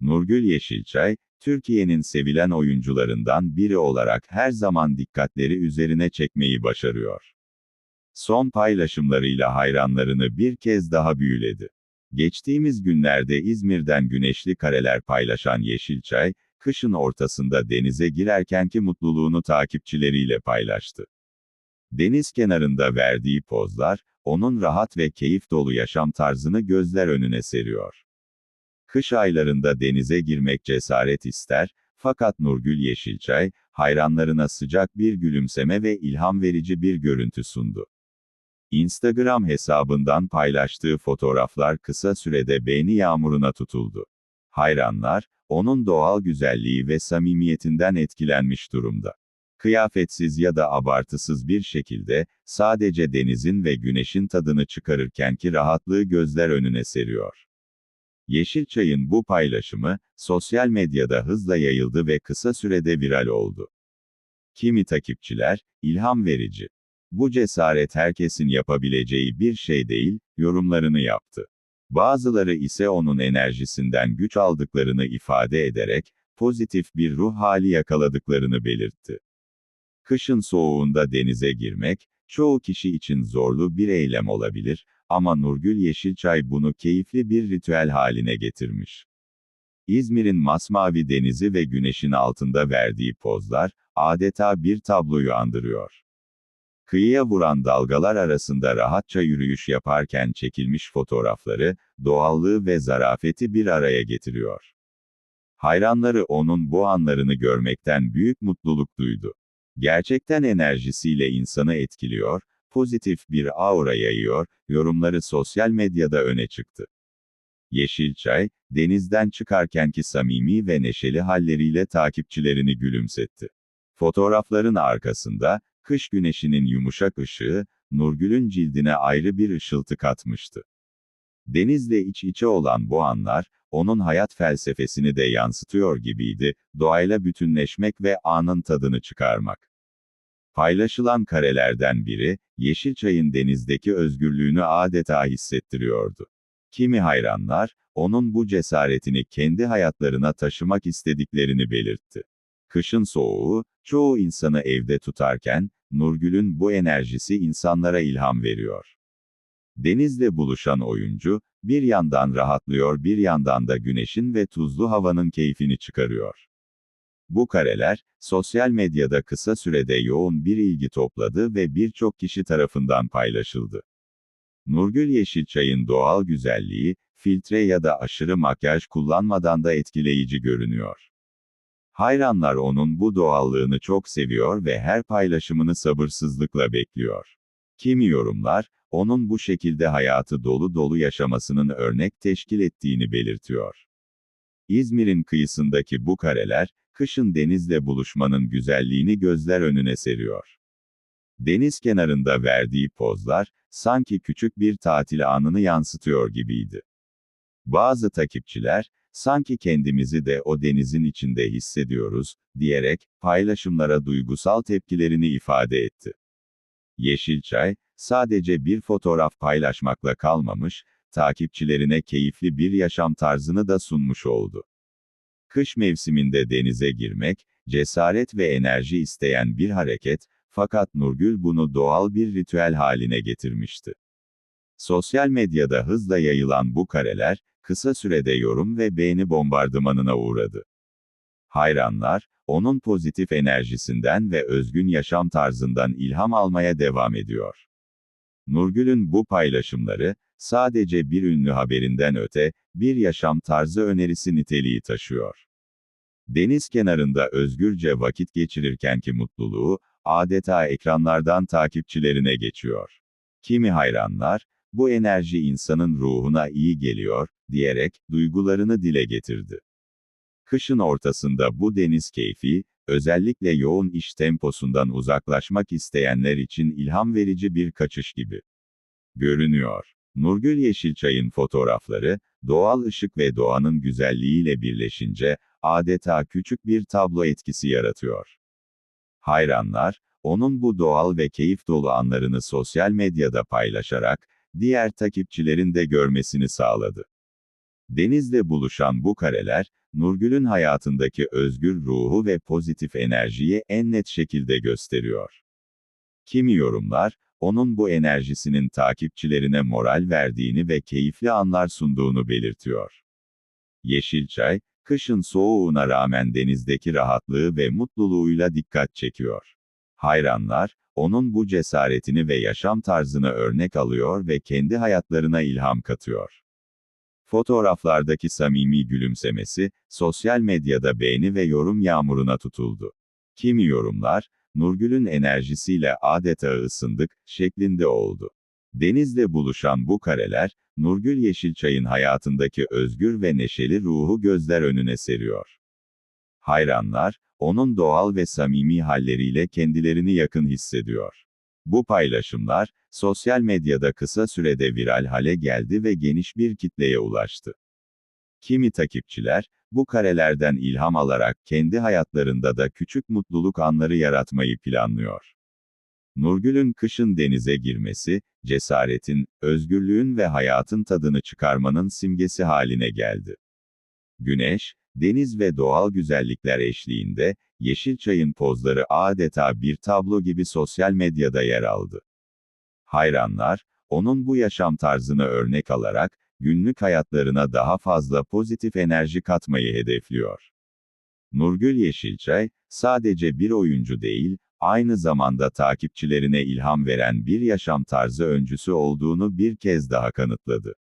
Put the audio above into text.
Nurgül Yeşilçay, Türkiye'nin sevilen oyuncularından biri olarak her zaman dikkatleri üzerine çekmeyi başarıyor. Son paylaşımlarıyla hayranlarını bir kez daha büyüledi. Geçtiğimiz günlerde İzmir'den güneşli kareler paylaşan Yeşilçay, kışın ortasında denize girerkenki mutluluğunu takipçileriyle paylaştı. Deniz kenarında verdiği pozlar, onun rahat ve keyif dolu yaşam tarzını gözler önüne seriyor. Kış aylarında denize girmek cesaret ister, fakat Nurgül Yeşilçay, hayranlarına sıcak bir gülümseme ve ilham verici bir görüntü sundu. Instagram hesabından paylaştığı fotoğraflar kısa sürede beğeni yağmuruna tutuldu. Hayranlar, onun doğal güzelliği ve samimiyetinden etkilenmiş durumda. Kıyafetsiz ya da abartısız bir şekilde, sadece denizin ve güneşin tadını çıkarırkenki rahatlığı gözler önüne seriyor. Yeşilçay'ın bu paylaşımı, sosyal medyada hızla yayıldı ve kısa sürede viral oldu. Kimi takipçiler, ilham verici. Bu cesaret herkesin yapabileceği bir şey değil, yorumlarını yaptı. Bazıları ise onun enerjisinden güç aldıklarını ifade ederek, pozitif bir ruh hali yakaladıklarını belirtti. Kışın soğuğunda denize girmek, çoğu kişi için zorlu bir eylem olabilir, ama Nurgül Yeşilçay bunu keyifli bir ritüel haline getirmiş. İzmir'in masmavi denizi ve güneşin altında verdiği pozlar, adeta bir tabloyu andırıyor. Kıyıya vuran dalgalar arasında rahatça yürüyüş yaparken çekilmiş fotoğrafları, doğallığı ve zarafeti bir araya getiriyor. Hayranları onun bu anlarını görmekten büyük mutluluk duydu. Gerçekten enerjisiyle insanı etkiliyor, pozitif bir aura yayıyor, yorumları sosyal medyada öne çıktı. Yeşilçay, denizden çıkarkenki samimi ve neşeli halleriyle takipçilerini gülümsetti. Fotoğrafların arkasında, kış güneşinin yumuşak ışığı, Nurgül'ün cildine ayrı bir ışıltı katmıştı. Denizle iç içe olan bu anlar, onun hayat felsefesini de yansıtıyor gibiydi, doğayla bütünleşmek ve anın tadını çıkarmak. Paylaşılan karelerden biri, Yeşilçay'ın denizdeki özgürlüğünü adeta hissettiriyordu. Kimi hayranlar, onun bu cesaretini kendi hayatlarına taşımak istediklerini belirtti. Kışın soğuğu, çoğu insanı evde tutarken, Nurgül'ün bu enerjisi insanlara ilham veriyor. Denizle buluşan oyuncu, bir yandan rahatlıyor bir yandan da güneşin ve tuzlu havanın keyfini çıkarıyor. Bu kareler, sosyal medyada kısa sürede yoğun bir ilgi topladı ve birçok kişi tarafından paylaşıldı. Nurgül Yeşilçay'ın doğal güzelliği, filtre ya da aşırı makyaj kullanmadan da etkileyici görünüyor. Hayranlar onun bu doğallığını çok seviyor ve her paylaşımını sabırsızlıkla bekliyor. Kimi yorumlar, onun bu şekilde hayatı dolu dolu yaşamasının örnek teşkil ettiğini belirtiyor. İzmir'in kıyısındaki bu kareler, kışın denizle buluşmanın güzelliğini gözler önüne seriyor. Deniz kenarında verdiği pozlar, sanki küçük bir tatil anını yansıtıyor gibiydi. Bazı takipçiler, sanki kendimizi de o denizin içinde hissediyoruz, diyerek, paylaşımlara duygusal tepkilerini ifade etti. Yeşilçay, sadece bir fotoğraf paylaşmakla kalmamış, takipçilerine keyifli bir yaşam tarzını da sunmuş oldu. Kış mevsiminde denize girmek, cesaret ve enerji isteyen bir hareket, fakat Nurgül bunu doğal bir ritüel haline getirmişti. Sosyal medyada hızla yayılan bu kareler, kısa sürede yorum ve beğeni bombardımanına uğradı. Hayranlar, onun pozitif enerjisinden ve özgün yaşam tarzından ilham almaya devam ediyor. Nurgül'ün bu paylaşımları, sadece bir ünlü haberinden öte, bir yaşam tarzı önerisi niteliği taşıyor. Deniz kenarında özgürce vakit geçirirkenki mutluluğu, adeta ekranlardan takipçilerine geçiyor. Kimi hayranlar, bu enerji insanın ruhuna iyi geliyor, diyerek, duygularını dile getirdi. Kışın ortasında bu deniz keyfi, özellikle yoğun iş temposundan uzaklaşmak isteyenler için ilham verici bir kaçış gibi görünüyor. Nurgül Yeşilçay'ın fotoğrafları, doğal ışık ve doğanın güzelliğiyle birleşince, adeta küçük bir tablo etkisi yaratıyor. Hayranlar, onun bu doğal ve keyif dolu anlarını sosyal medyada paylaşarak, diğer takipçilerin de görmesini sağladı. Denizle buluşan bu kareler, Nurgül'ün hayatındaki özgür ruhu ve pozitif enerjiyi en net şekilde gösteriyor. Kimi yorumlar, onun bu enerjisinin takipçilerine moral verdiğini ve keyifli anlar sunduğunu belirtiyor. Yeşilçay, kışın soğuğuna rağmen denizdeki rahatlığı ve mutluluğuyla dikkat çekiyor. Hayranlar, onun bu cesaretini ve yaşam tarzını örnek alıyor ve kendi hayatlarına ilham katıyor. Fotoğraflardaki samimi gülümsemesi, sosyal medyada beğeni ve yorum yağmuruna tutuldu. Kimi yorumlar, Nurgül'ün enerjisiyle adeta ısındık, şeklinde oldu. Denizle buluşan bu kareler, Nurgül Yeşilçay'ın hayatındaki özgür ve neşeli ruhu gözler önüne seriyor. Hayranlar, onun doğal ve samimi halleriyle kendilerini yakın hissediyor. Bu paylaşımlar, sosyal medyada kısa sürede viral hale geldi ve geniş bir kitleye ulaştı. Kimi takipçiler, bu karelerden ilham alarak kendi hayatlarında da küçük mutluluk anları yaratmayı planlıyor. Nurgül'ün kışın denize girmesi, cesaretin, özgürlüğün ve hayatın tadını çıkarmanın simgesi haline geldi. Güneş, deniz ve doğal güzellikler eşliğinde, Yeşilçay'ın pozları adeta bir tablo gibi sosyal medyada yer aldı. Hayranlar, onun bu yaşam tarzını örnek alarak, günlük hayatlarına daha fazla pozitif enerji katmayı hedefliyor. Nurgül Yeşilçay, sadece bir oyuncu değil, aynı zamanda takipçilerine ilham veren bir yaşam tarzı öncüsü olduğunu bir kez daha kanıtladı.